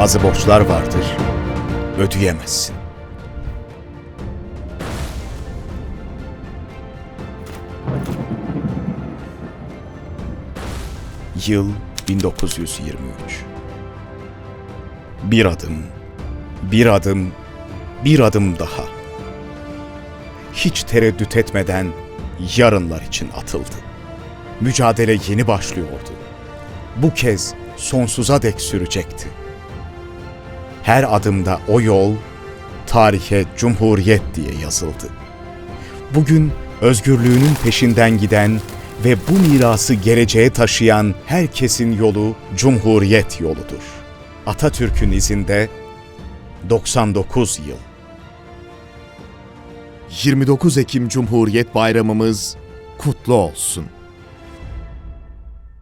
Bazı borçlar vardır, ödeyemezsin. Yıl 1923. Bir adım, bir adım, bir adım daha. Hiç tereddüt etmeden yarınlar için atıldı. Mücadele yeni başlıyordu. Bu kez sonsuza dek sürecekti. Her adımda o yol tarihe Cumhuriyet diye yazıldı. Bugün özgürlüğünün peşinden giden ve bu mirası geleceğe taşıyan herkesin yolu Cumhuriyet yoludur. Atatürk'ün izinde 99 yıl. 29 Ekim Cumhuriyet Bayramımız kutlu olsun.